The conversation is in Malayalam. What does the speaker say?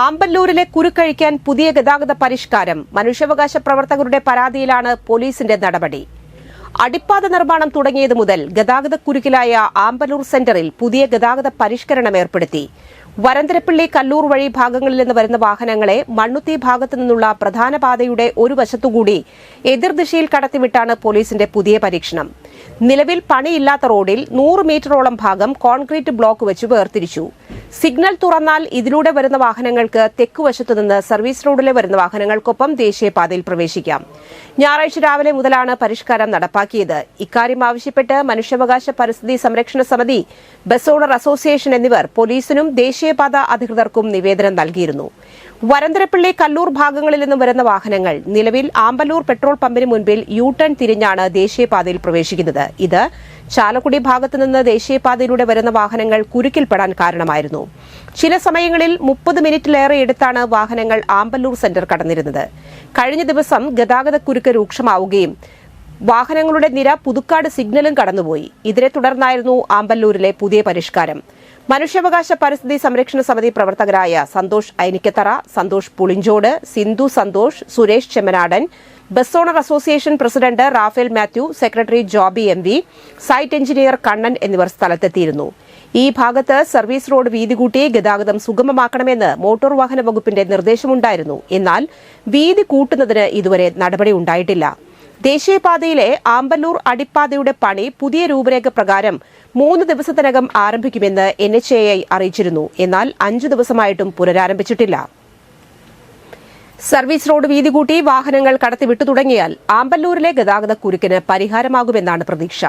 ആമ്പല്ലൂരിലെ കുരുക്കഴിക്കാൻ പുതിയ ഗതാഗത പരിഷ്കാരം. മനുഷ്യാവകാശ പ്രവർത്തകരുടെ പരാതിയിലാണ് പോലീസിന്റെ നടപടി. അടിപ്പാത നിർമ്മാണം തുടങ്ങിയത് മുതൽ ഗതാഗത കുരുക്കിലായ ആമ്പല്ലൂർ സെന്ററിൽ പുതിയ ഗതാഗത പരിഷ്കരണം ഏർപ്പെടുത്തി. വരന്തരപ്പിള്ളി കല്ലൂർ വഴി ഭാഗങ്ങളിൽ നിന്ന് വരുന്ന വാഹനങ്ങളെ മണ്ണുത്തി ഭാഗത്തു നിന്നുള്ള പ്രധാന പാതയുടെ ഒരു വശത്തുകൂടി എതിർദിശയിൽ കടത്തിവിട്ടാണ് പോലീസിന്റെ പുതിയ പരീക്ഷണം. നിലവിൽ പണിയില്ലാത്ത റോഡിൽ നൂറ് മീറ്ററോളം ഭാഗം കോൺക്രീറ്റ് ബ്ലോക്ക് വെച്ച് വേർതിരിച്ചു. സിഗ്നൽ തുറന്നാൽ ഇതിലൂടെ വരുന്ന വാഹനങ്ങൾക്ക് തെക്കുവശത്തു നിന്ന് സർവീസ് റോഡിലെ വരുന്ന വാഹനങ്ങൾക്കൊപ്പം ദേശീയപാതയിൽ പ്രവേശിക്കാം. ഞായറാഴ്ച രാവിലെ മുതലാണ് പരിഷ്കാരം നടപ്പാക്കിയത്. ഇക്കാര്യം ആവശ്യപ്പെട്ട് മനുഷ്യാവകാശ പരിസ്ഥിതി സംരക്ഷണ സമിതി ബസ് ഓണർ അസോസിയേഷൻ എന്നിവർ പോലീസിനും ദേശീയപാത അധികൃതർക്കും നിവേദനം നൽകിയിരുന്നു. വരന്തരപ്പള്ളി കല്ലൂർ ഭാഗങ്ങളിൽ നിന്നും വരുന്ന വാഹനങ്ങൾ നിലവിൽ ആമ്പല്ലൂർ പെട്രോൾ പമ്പിന് മുൻപിൽ യു ടേൺ തിരിഞ്ഞാണ് ദേശീയപാതയിൽ പ്രവേശിക്കുന്നത്. ഇത് ചാലക്കുടി ഭാഗത്തു നിന്ന് ദേശീയപാതയിലൂടെ വരുന്ന വാഹനങ്ങൾ കുരുക്കിൽപ്പെടാൻ കാരണമായിരുന്നു. ചില സമയങ്ങളിൽ മുപ്പത് മിനിറ്റിലേറെ എടുത്താണ് വാഹനങ്ങൾ ആമ്പല്ലൂർ സെന്റർ കടന്നിരുന്നത്. കഴിഞ്ഞ ദിവസം ഗതാഗത കുരുക്ക് രൂക്ഷമാവുകയും വാഹനങ്ങളുടെ നിര പുതുക്കാട് സിഗ്നലും കടന്നുപോയി. ഇതിനെ തുടർന്നായിരുന്നു ആമ്പല്ലൂരിലെ പുതിയ പരിഷ്കാരം. മനുഷ്യാവകാശ പരിസ്ഥിതി സംരക്ഷണ സമിതി പ്രവർത്തകരായ Santhosh Ainikkathara Santhosh Pulinchodu Sindhu Santhosh Suresh Chemmanadan bus owner association president Raphael Mathew secretary Joby M V site engineer Kannan എന്നിവർ സ്ഥലത്തെത്തിയിരുന്നു. ഈ ഭാഗത്ത് സർവീസ് റോഡ് വീതി കൂട്ടി ഗതാഗതം സുഗമമാക്കണമെന്ന് മോട്ടോർ വാഹന വകുപ്പിന്റെ നിർദ്ദേശമുണ്ടായിരുന്നു. എന്നാൽ വീതി കൂട്ടുന്നതിന് ഇതുവരെ നടപടി ഉണ്ടായിട്ടില്ല. ദേശീയപാതയിലെ ആമ്പല്ലൂർ അടിപ്പാതയുടെ പണി പുതിയ രൂപരേഖ പ്രകാരം മൂന്ന് ദിവസത്തിനകം ആരംഭിക്കുമെന്ന് എൻ എച്ച് എ ഐ അറിയിച്ചിരുന്നു. എന്നാൽ അഞ്ചു ദിവസമായിട്ടും പുനരാരംഭിച്ചിട്ടില്ല. സർവീസ് റോഡ് വീതി കൂട്ടി വാഹനങ്ങൾ കടത്തിവിട്ടു തുടങ്ങിയാൽ ആമ്പല്ലൂരിലെ ഗതാഗത കുരുക്കിന് പരിഹാരമാകുമെന്നാണ് പ്രതീക്ഷ.